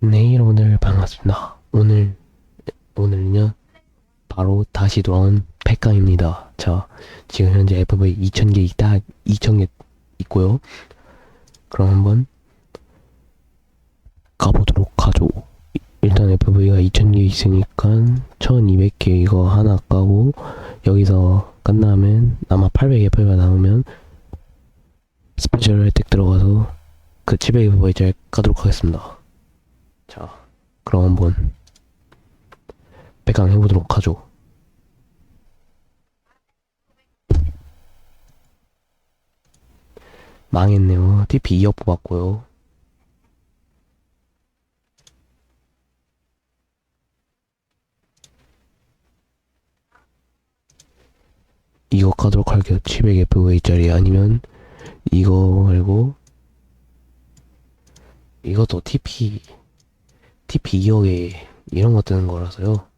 네, 여러분들 반갑습니다. 오늘, 오늘은요, 바로 다시 돌아온 백강입니다. 자, 지금 현재 FV 2000개 있다, 2000개 있고요. 그럼 한번 가보도록 하죠. 일단 FV가 2000개 있으니까 1200개 이거 하나 까고, 여기서 끝나면, 아마 800FV가 남으면, 스페셜 혜택 들어가서 그 700FV 잘 까도록 하겠습니다. 자, 그럼 한번 백강 해보도록 하죠. 망했네요. TP 2억 뽑았고요. 이거 가도록 할게요. 700FV짜리 아니면 이거 말고 이것도 TP TP 2억에 이런 거 뜨는 거라서요.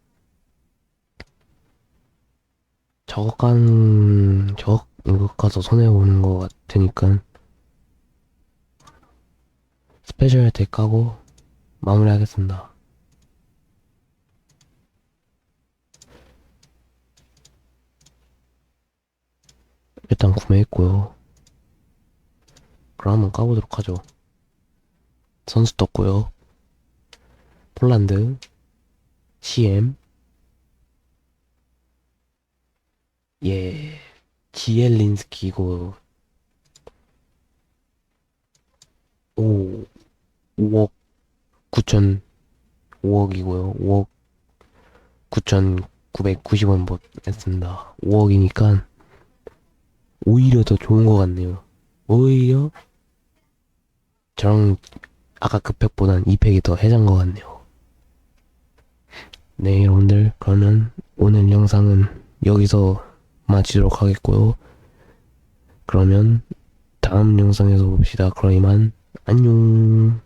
저거 간, 저거 가서 손해보는 거 같으니까 스페셜 혜택 까고 마무리하겠습니다. 일단 구매했고요. 그럼 한번 까보도록 하죠. 선수 떴고요. 폴란드, CM, 예, 지엘린스키고, 오, 5억 9천, 5억이고요. 5억 9,990원 못 했습니다. 5억이니까, 오히려 더 좋은 것 같네요. 오히려, 저랑 아까 그 팩보단 이 팩이 더 해장 것 같네요. 네, 여러분들, 그러면 오늘 영상은 여기서 마치도록 하겠고요. 그러면 다음 영상에서 봅시다. 그럼 이만 안녕.